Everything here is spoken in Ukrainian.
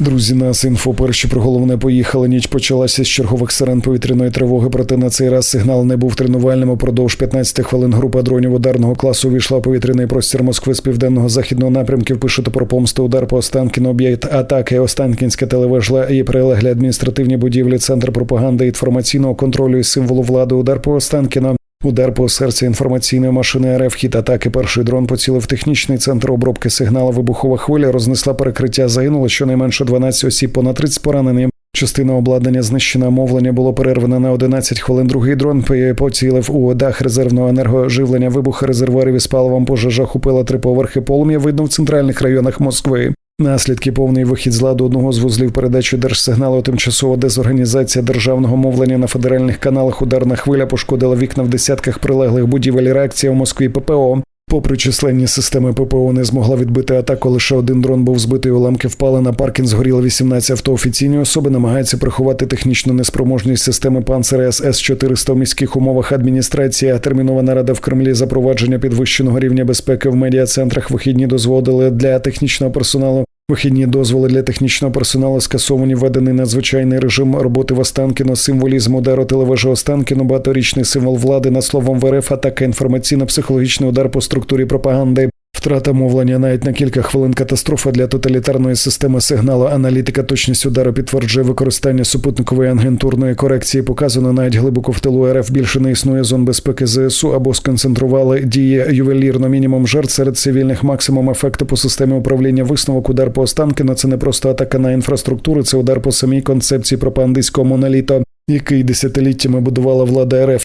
Друзі, нас інфо перші про головне поїхали. Ніч почалася з чергових сирен повітряної тривоги. Проте на цей раз сигнал не був тренувальним. Упродовж 15 хвилин група дронів ударного класу увійшла в повітряний простір Москви з південного західного напрямків. Пишете про помсту удар по Останкіну, об'єкт атаки, Останкінська телевежла і прилеглі адміністративні будівлі, центр пропаганди інформаційного контролю і символу влади. Удар по Останкіно. Удар по серці інформаційної машини РФ хід атаки. Перший дрон поцілив технічний центр обробки сигналу. Вибухова хвиля рознесла перекриття. Загинуло щонайменше 12 осіб, понад 30 поранені. Частина обладнання знищена, мовлення було перерване на 11 хвилин. Другий дрон поцілив у дах резервного енергоживлення. Вибух резервуарів із паливом пожежа хупила три поверхи. Полум'я видно в центральних районах Москви. Наслідки повний вихід з ладу одного з вузлів передачі держсигналу, тимчасова дезорганізація державного мовлення на федеральних каналах. Ударна хвиля пошкодила вікна в десятках прилеглих будівель. Реакція в Москві ППО. Попри численні системи ППО не змогла відбити атаку. Лише один дрон був збитий. Уламки впали на паркінг. Згоріло 18 авто. Офіційні особи намагаються приховати технічну неспроможність системи панцера СС 400 в міських умовах. Адміністрація термінова рада в Кремлі запровадження підвищеного рівня безпеки в медіа-центрах. Вихідні дозволили для технічного персоналу. Вихідні дозволи для технічного персоналу скасовані введений надзвичайний режим роботи в Останкіно, символізм удару телевежі Останкіно, багаторічний символ влади на словом в РФ, атака інформаційно-психологічний удар по структурі пропаганди. Втрата мовлення навіть на кілька хвилин катастрофа для тоталітарної системи сигналу. Аналітика точність удару підтверджує використання супутникової агентурної корекції. Показано навіть глибоко в тилу РФ більше не існує зон безпеки ЗСУ або сконцентрували дії ювелірно мінімум жертв серед цивільних максимум ефекту по системі управління висновок. Удар по Останкіно – це не просто атака на інфраструктуру, це удар по самій концепції пропагандистського моноліту, який десятиліттями будувала влада РФ.